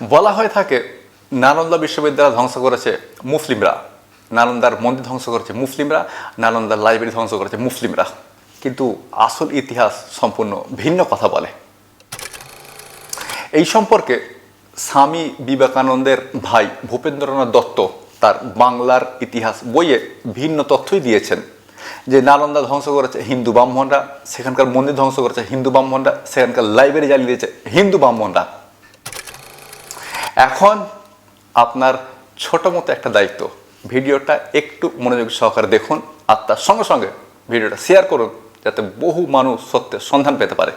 বলা হয়ে থাকে, নালন্দা বিশ্ববিদ্যালয় ধ্বংস করেছে মুসলিমরা। নালন্দার মন্দির ধ্বংস করেছে মুসলিমরা নালন্দার লাইব্রেরি ধ্বংস করেছে মুসলিমরা। কিন্তু আসল ইতিহাস সম্পূর্ণ ভিন্ন কথা বলে। এই সম্পর্কে স্বামী বিবেকানন্দের ভাই ভূপেন্দ্রনাথ দত্ত তার বাংলার ইতিহাস বইয়ে ভিন্ন তথ্যই দিয়েছেন যে নালন্দা ধ্বংস করেছে হিন্দু ব্রাহ্মণরা, সেখানকার মন্দির ধ্বংস করেছে হিন্দু ব্রাহ্মণরা, সেখানকার লাইব্রেরি জ্বালিয়ে দিয়েছে হিন্দু ব্রাহ্মণরা। এখন আপনার ছোট মতো একটা দায়িত্ব। ভিডিওটা একটু মনোযোগ সহকারে দেখুন আর তার সঙ্গে সঙ্গে ভিডিওটা শেয়ার করুন যাতে বহু মানুষ সত্যের সন্ধান পেতে পারে।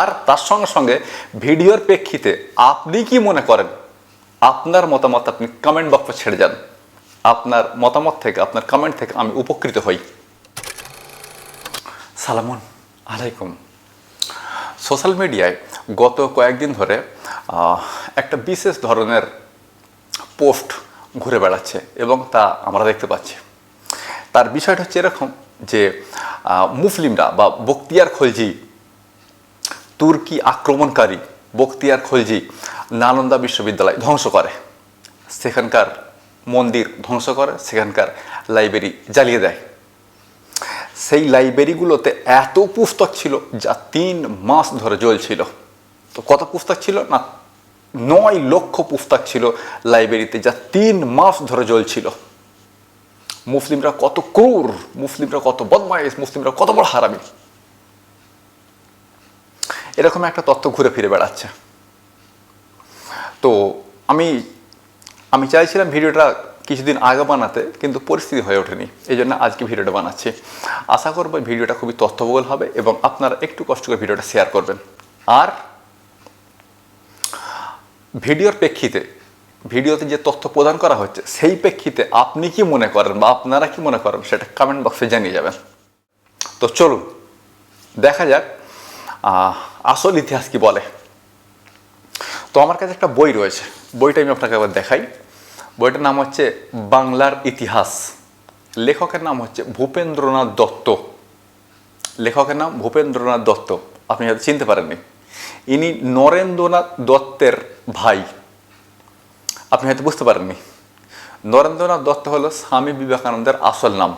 আর তার সঙ্গে সঙ্গে ভিডিওর প্রেক্ষিতে আপনি কি মনে করেন? আপনার মতামত আপনি কমেন্ট বক্সে ছেড়ে যান। আপনার মতামত থেকে, আপনার কমেন্ট থেকে আমি উপকৃত হই। সালামুন আলাইকুম। সোশ্যাল মিডিয়ায় গত কয়েকদিন ধরে একটা বিশেষ ধরনের পোস্ট ঘুরে বেড়াচ্ছে এবং তা আমরা দেখতে পাচ্ছি। তার বিষয়টা হচ্ছে এরকম যে মুসলিমরা বা বক্তিয়ার খলজি, তুর্কি আক্রমণকারী বক্তিয়ার খলজি নালন্দা বিশ্ববিদ্যালয় ধ্বংস করে। সেখানকার মন্দির ধ্বংস করে, সেখানকার লাইব্রেরি জ্বালিয়ে দেয়। সেই লাইব্রেরিগুলোতে এত পুস্তক ছিল যা তিন মাস ধরে জ্বলছিল। তো কত পুস্তক ছিল? না নয় লক্ষ পুস্তক ছিল লাইব্রেরিতে যা তিন মাস ধরে জ্বলছিল। মুসলিমরা কত ক্রূর, মুসলিমরা কত বদমাইশ মুসলিমরা কত বড় হারামি। এরকম একটা তথ্য ঘুরে ফিরে বেড়াচ্ছে। তো আমি আমি চাইছিলাম ভিডিওটা কিছুদিন আগে বানাতে, কিন্তু পরিস্থিতি হয়ে ওঠেনি। এই জন্য আজকে ভিডিওটা বানাচ্ছি। আশা করব ভিডিওটা খুবই তথ্যবহুল হবে এবং আপনারা একটু কষ্ট করে ভিডিওটা শেয়ার করবেন। আর ভিডিওর প্রেক্ষিতে, ভিডিওতে যে তথ্য প্রদান করা হচ্ছে, সেই প্রেক্ষিতে আপনি কি মনে করেন বা আপনারা কি মনে করেন সেটা কমেন্ট বক্সে জানিয়ে যাবেন। তো চলুন, দেখা যাক আসল ইতিহাস কি বলে। তো আমার কাছে একটা বই রয়েছে, বইটা আমি আপনাকে একবার দেখাই। বইটার নাম হচ্ছে বাংলার ইতিহাস। লেখকের নাম হচ্ছে ভূপেন্দ্রনাথ দত্ত। লেখকের নাম ভূপেন্দ্রনাথ দত্ত। আপনি হয়তো চিনতে পারেননি। ইনি নরেন্দ্রনাথ দত্তের ভাই। আপনি হয়তো বুঝতে পারেননি। নরেন্দ্রনাথ দত্ত হলো স্বামী বিবেকানন্দের আসল নাম।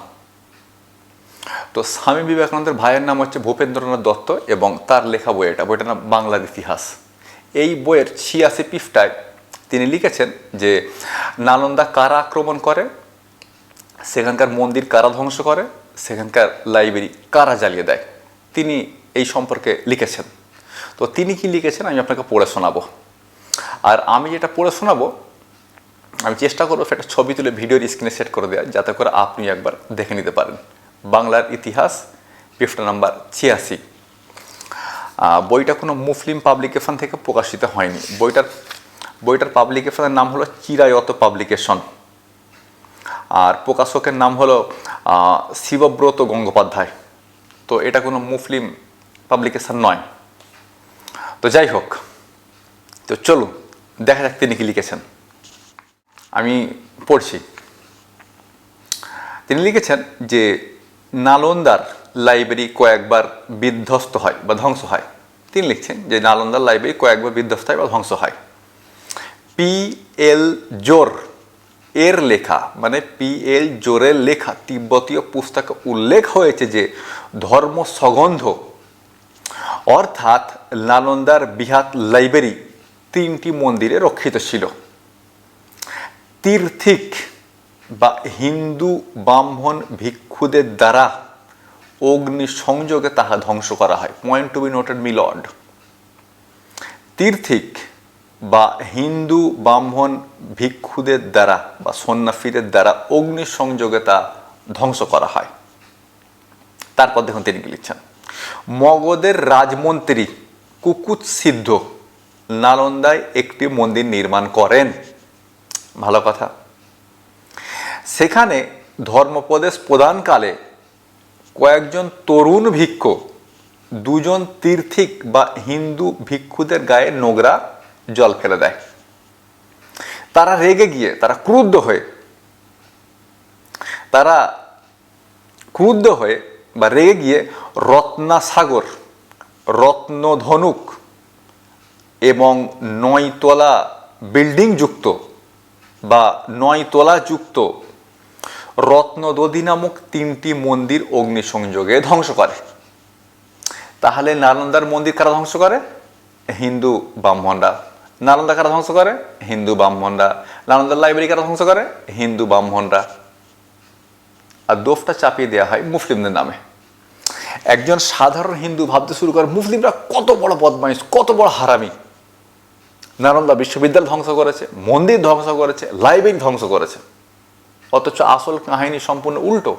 তো স্বামী বিবেকানন্দের ভাইয়ের নাম হচ্ছে ভূপেন্দ্রনাথ দত্ত এবং তার লেখা বই এটা। বইটার নাম বাংলার ইতিহাস। এই বইয়ের ছিয়াশি পৃষ্ঠায় তিনি লিখেছেন যে, নালন্দা কারা আক্রমণ করে? সেখানকার মন্দির কারা ধ্বংস করে? সেখানকার লাইব্রেরি কারা জ্বালিয়ে দেয়? তিনি এই সম্পর্কে লিখেছেন। তো তিনি কি লিখেছেন? আমি আপনাকে পড়ে শোনাবো। আর আমি যেটা পড়ে শোনাবো, আমি চেষ্টা করব সেটা ছবি তুলে ভিডিওর স্ক্রিনে সেট করে দেওয়া যাতে করে আপনি একবার দেখে নিতে পারেন। বাংলার ইতিহাস, পৃষ্ঠা নাম্বার ছিয়াশি। বইটা কোনো মুসলিম পাবলিকেশন থেকে প্রকাশিত হয়নি। বইটার বইটার পাবলিকেশনের নাম হলো চিরায়ত পাবলিকেশন আর প্রকাশকের নাম হলো শিবব্রত গঙ্গোপাধ্যায়। তো এটা কোনো মুসলিম পাবলিকেশন নয়। তো যাই হোক, তো চলুন, দেখা যাক তিনি কি লিখেছেন। আমি পড়ছি। তিনি লিখেছেন যে, নালন্দার লাইব্রেরি কয়েকবার বিধ্বস্ত হয় বা ধ্বংস হয়। তিনি লিখছেন যে, নালন্দার লাইব্রেরি কয়েকবার বিধ্বস্ত হয় বা ধ্বংস হয়। পি এল জোর এর লেখা মানে পি এল জোরের লেখা, তিব্বতীয় পুস্তকে উল্লেখ হয়েছে যে ধর্ম সগন্ধ অর্থাৎ নালন্দার বিহাত লাইব্রেরি তিনটি মন্দিরে রক্ষিত ছিল। তীর্থিক বা হিন্দু ব্রাহ্মণ ভিক্ষুদের দ্বারা অগ্নি সংযোগে তাহা ধ্বংস করা হয়। পয়েন্ট টু বি নোটেড মিলড তীর্থিক বা হিন্দু ব্রাহ্মণ ভিক্ষুদের দ্বারা বা সন্ন্যাসীদের দ্বারা অগ্নি সংযোগে তা ধ্বংস করা হয়। তারপর দেখুন তিনি লিখছেন। মগধের রাজমন্ত্রী কুকুত সিদ্ধ নালন্দায় একটি মন্দির নির্মাণ করেন। ভালো কথা। সেখানে ধর্মপ্রদেশ প্রদানকালে কয়েকজন তরুণ ভিক্ষু, দুজন তীর্থিক বা হিন্দু ভিক্ষুদের গায়ে নোংরা জল ফেলে দেয়। তারা রেগে গিয়ে, তারা ক্রুদ্ধ হয়ে, তারা ক্রুদ্ধ হয়ে বা রেগে গিয়ে রত্নাসাগর, রত্নধনুক এবং নয়তলা বিল্ডিং যুক্ত বা নয় তলা যুক্ত রত্নদধি নামক তিনটি মন্দির অগ্নিসংযোগে ধ্বংস করে। তাহলে নালন্দার মন্দির কারা ধ্বংস করে? হিন্দু ব্রাহ্মণরা। নালন্দা কারা ধ্বংস করে? হিন্দু ব্রাহ্মণরা। নালন্দার লাইব্রেরি কারা ধ্বংস করে? হিন্দু ব্রাহ্মণরা। আর দোফটা চাপিয়ে দেওয়া হয় মুসলিমদের নামে। একজন সাধারণ হিন্দু ভাবতে শুরু করে, মুসলিমরা কত বড় বদমাইশ, কত বড় হারামি। নারন্দা বিশ্ববিদ্যালয় ধ্বংস করেছে, মন্দির ধ্বংস করেছে, লাইব্রেরি ধ্বংস করেছে। অথচ আসল কাহিনী সম্পূর্ণ উল্টো।